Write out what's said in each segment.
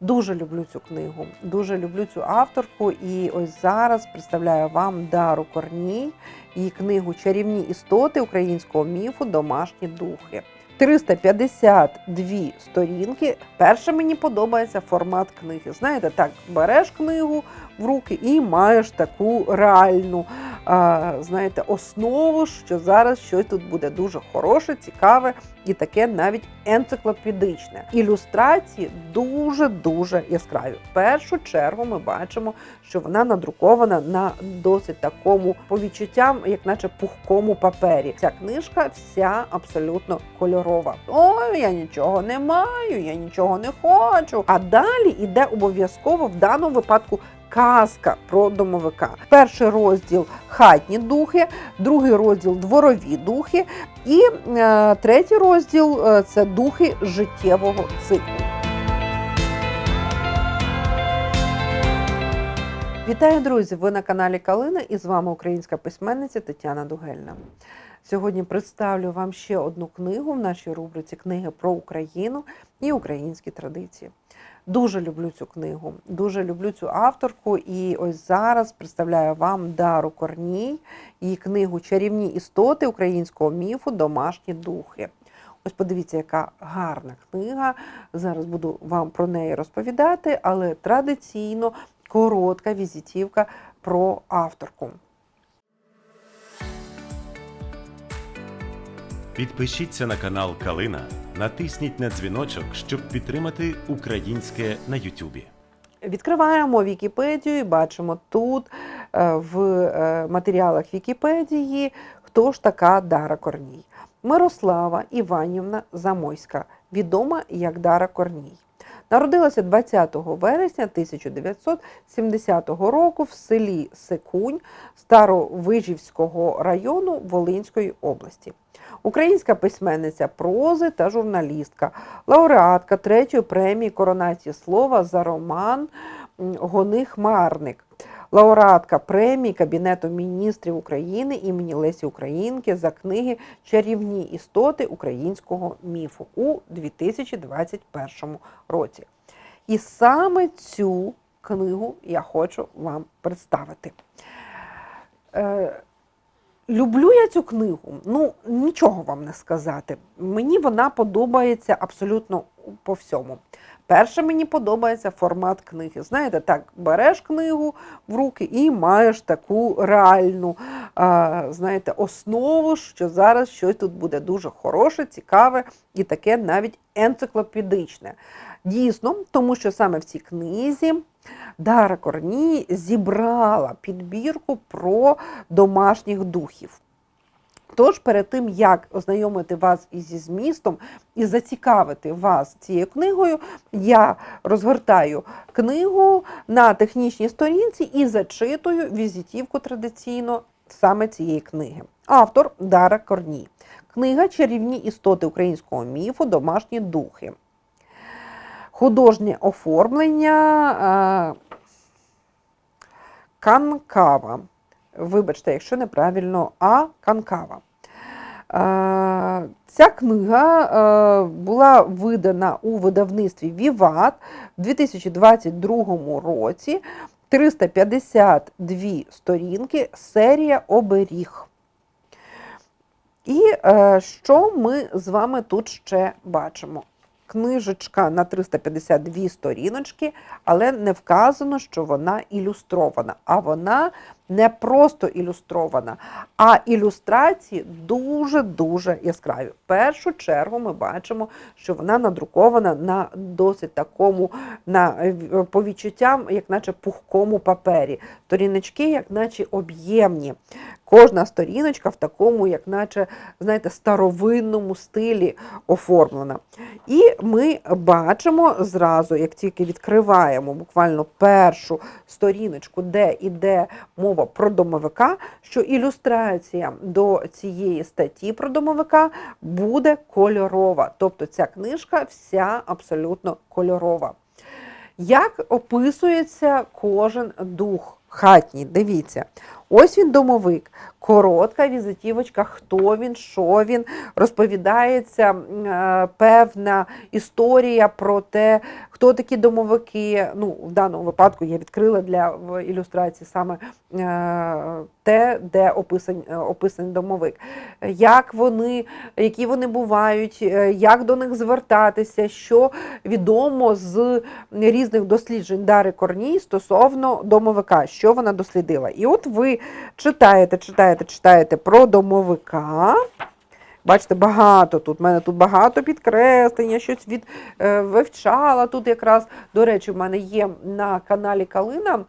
Дуже люблю цю книгу, дуже люблю цю авторку. І ось зараз представляю вам Дару Корній, її книгу Чарівні істоти українського міфу Домашні духи. 352 сторінки. Перше мені подобається формат книги. Знаєте, так береш книгу в руки і маєш таку реальну знаєте, основу, що зараз щось тут буде дуже хороше, цікаве і таке навіть енциклопедичне. Ілюстрації дуже дуже яскраві. В першу чергу ми бачимо, що вона надрукована на досить такому по відчуттям, як наче пухкому папері. Ця книжка вся абсолютно кольорова. Ой, я нічого не маю, я нічого не хочу. А далі іде обов'язково в даному випадку. Казка про домовика. Перший розділ хатні духи, другий розділ дворові духи, і е, третій розділ е, це духи життєвого циклу. Вітаю, друзі! Ви на каналі Калина і з вами українська письменниця Тетяна Дугельна. Сьогодні представлю вам ще одну книгу в нашій рубриці Книги про Україну і українські традиції. Дуже люблю цю книгу, дуже люблю цю авторку. І ось зараз представляю вам Дару Корній, її книгу Чарівні істоти українського міфу Домашні духи. Ось подивіться, яка гарна книга. Зараз буду вам про неї розповідати, але традиційно коротка візитівка про авторку. Підпишіться на канал Калина, натисніть на дзвіночок, щоб підтримати українське на Ютубі. Відкриваємо Вікіпедію і бачимо тут е, в е, матеріалах Вікіпедії, хто ж така Дара Корній. Мирослава Іванівна Замойська, відома як Дара Корній. Народилася 20 вересня 1970 року в селі Секунь Старовижівського району Волинської області. Українська письменниця прози та журналістка, лауреатка третьої премії коронації слова за роман Гони Хмарник, лауреатка премії Кабінету міністрів України імені Лесі Українки за книги Чарівні істоти українського міфу у 2021 році. І саме цю книгу я хочу вам представити. Е, Люблю я цю книгу. Ну, нічого вам не сказати. Мені вона подобається абсолютно по всьому. Перше, мені подобається формат книги. Знаєте, так, береш книгу в руки і маєш таку реальну знаєте, основу, що зараз щось тут буде дуже хороше, цікаве і таке навіть енциклопедичне. Дійсно, тому що саме в цій книзі Дара Корній зібрала підбірку про домашніх духів. Тож, перед тим, як ознайомити вас із змістом і зацікавити вас цією книгою, я розгортаю книгу на технічній сторінці і зачитую візитівку традиційно саме цієї книги. Автор Дара Корній. Книга Чарівні істоти українського міфу Домашні духи. Художнє оформлення е, Канкава. Вибачте, якщо неправильно, а Канкава. Ця книга е, була видана у видавництві Віват в 2022 році. 352 сторінки, серія оберіг. І е, що ми з вами тут ще бачимо? Книжечка на 352 сторіночки, але не вказано, що вона ілюстрована. А вона не просто ілюстрована, а ілюстрації дуже-дуже яскраві. В першу чергу ми бачимо, що вона надрукована на досить такому, на, е, по відчуттям, як наче пухкому папері. Сторіночки, як наче об'ємні. Кожна сторіночка в такому, як наче, знаєте, старовинному стилі оформлена. І ми бачимо зразу, як тільки відкриваємо буквально першу сторіночку, де йде мова про домовика, що ілюстрація до цієї статті про домовика буде кольорова. Тобто ця книжка вся абсолютно кольорова. Як описується кожен дух хатній, дивіться. Ось він домовик. Коротка візитівочка, хто він, що він. Розповідається е, певна історія про те, хто такі домовики. Ну, в даному випадку я відкрила для ілюстрації саме е, те, де описаний, описаний домовик. Як вони, які вони бувають, е, як до них звертатися, що відомо з різних досліджень Дари Корній стосовно домовика, що вона дослідила. І от ви читаєте, читаєте, читаєте про домовика. Бачите, багато тут. У мене тут багато підкреслень, я щось від, е, вивчала тут якраз. До речі, в мене є на каналі Калина.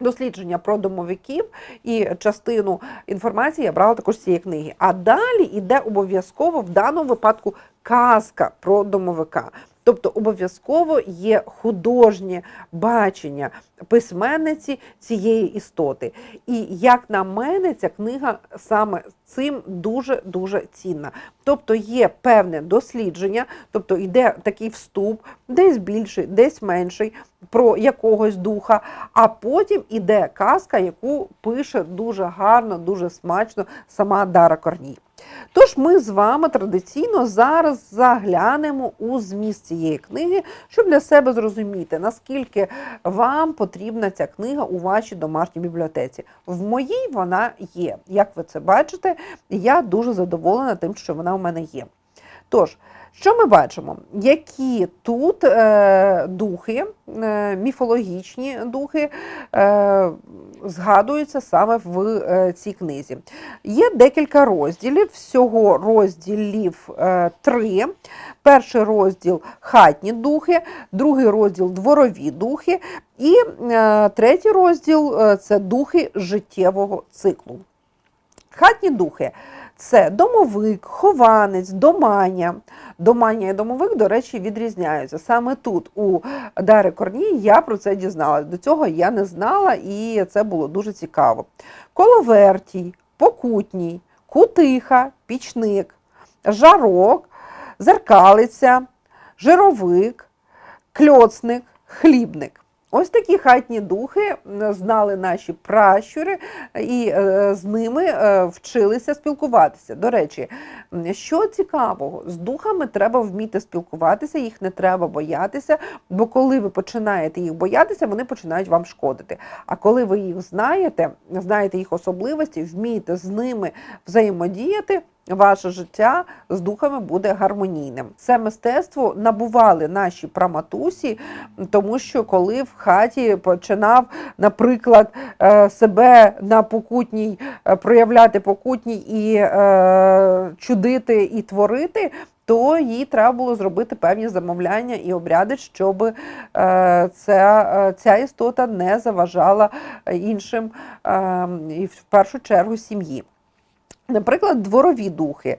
Дослідження про домовиків і частину інформації я брала також з цієї книги. А далі йде обов'язково в даному випадку казка про домовика. Тобто обов'язково є художнє бачення письменниці цієї істоти. І як на мене, ця книга саме цим дуже дуже цінна. Тобто є певне дослідження, тобто йде такий вступ, десь більший, десь менший, про якогось духа, а потім іде казка, яку пише дуже гарно, дуже смачно сама Дара Корній. Тож ми з вами традиційно зараз заглянемо у зміст цієї книги, щоб для себе зрозуміти, наскільки вам потрібна ця книга у вашій домашній бібліотеці. В моїй вона є. Як ви це бачите, я дуже задоволена тим, що вона у мене є. Тож, що ми бачимо? Які тут е, духи, е, міфологічні духи е, згадуються саме в е, цій книзі? Є декілька розділів, всього розділів е, три. Перший розділ хатні духи, другий розділ дворові духи, і е, третій розділ е, це духи життєвого циклу. Хатні духи це домовик, хованець, доманя. Доманя і домовик, до речі, відрізняються. Саме тут, у Дари Корній, я про це дізналась. До цього я не знала, і це було дуже цікаво. Коловертій, покутній, кутиха, пічник, жарок, зеркалиця, жировик, кльоцник, хлібник. Ось такі хатні духи знали наші пращури, і е, з ними е, вчилися спілкуватися. До речі, що цікавого, з духами треба вміти спілкуватися, їх не треба боятися, бо коли ви починаєте їх боятися, вони починають вам шкодити. А коли ви їх знаєте, знаєте їх особливості, вмієте з ними взаємодіяти. Ваше життя з духами буде гармонійним. Це мистецтво набували наші праматусі, тому що коли в хаті починав, наприклад, е, себе на покутній е, проявляти покутній і е, чудити і творити. То їй треба було зробити певні замовляння і обряди, щоб ця, ця істота не заважала іншим е, і в першу чергу сім'ї. Наприклад, дворові духи.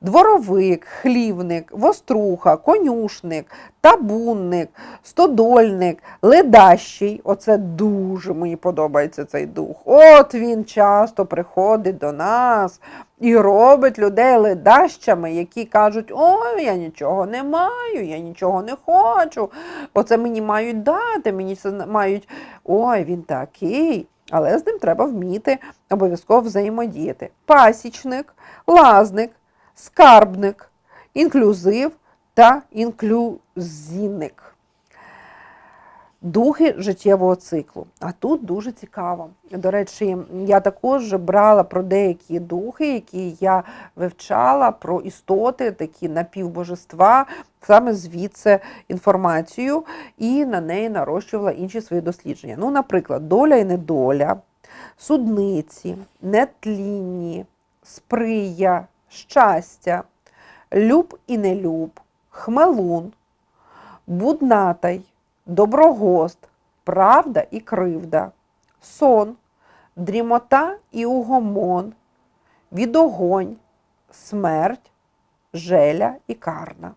Дворовик, хлівник, воструха, конюшник, табунник, стодольник, ледащий. Оце дуже мені подобається цей дух. От він часто приходить до нас і робить людей ледащами, які кажуть, ой, я нічого не маю, я нічого не хочу. Оце мені мають дати, мені це мають. Ой, він такий. Але з ним треба вміти обов'язково взаємодіяти. Пасічник, лазник, скарбник, інклюзив та інклюзивник. Духи життєвого циклу. А тут дуже цікаво. До речі, я також брала про деякі духи, які я вивчала, про істоти, такі напівбожества, саме звідси інформацію, і на неї нарощувала інші свої дослідження. Ну, наприклад, доля і недоля, судниці, нетлінні, сприя, щастя, люб і нелюб, хмелун, буднатай, доброгост, правда і кривда, сон, дрімота і угомон, відогонь, смерть, желя і карна.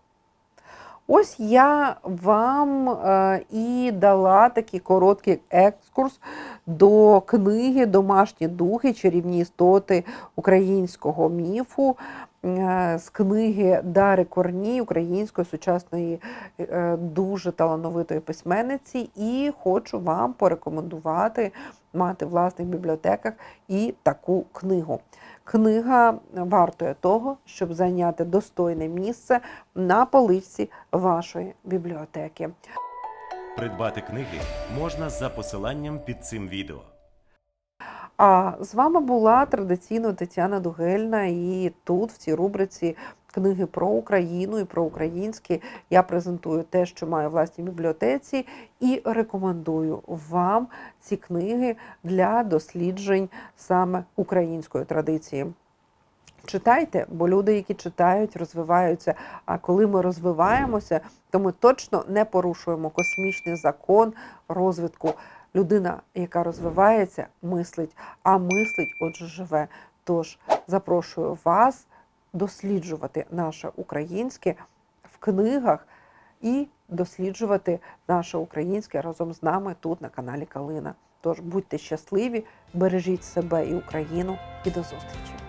Ось я вам е, і дала такий короткий екскурс до книги Домашні духи, чарівні істоти українського міфу. е, з книги Дари Корній української сучасної е, дуже талановитої письменниці, і хочу вам порекомендувати мати в власних бібліотеках і таку книгу. Книга вартує того, щоб зайняти достойне місце на поличці вашої бібліотеки. Придбати книги можна за посиланням під цим відео. А з вами була традиційно Тетяна Дугельна, і тут, в цій рубриці книги про Україну і про українське, я презентую те, що маю власній бібліотеці, і рекомендую вам ці книги для досліджень саме української традиції. Читайте, бо люди, які читають, розвиваються. А коли ми розвиваємося, то ми точно не порушуємо космічний закон розвитку. Людина, яка розвивається, мислить, а мислить, отже, живе. Тож запрошую вас досліджувати наше українське в книгах і досліджувати наше українське разом з нами тут на каналі Калина. Тож будьте щасливі, бережіть себе і Україну, і до зустрічі!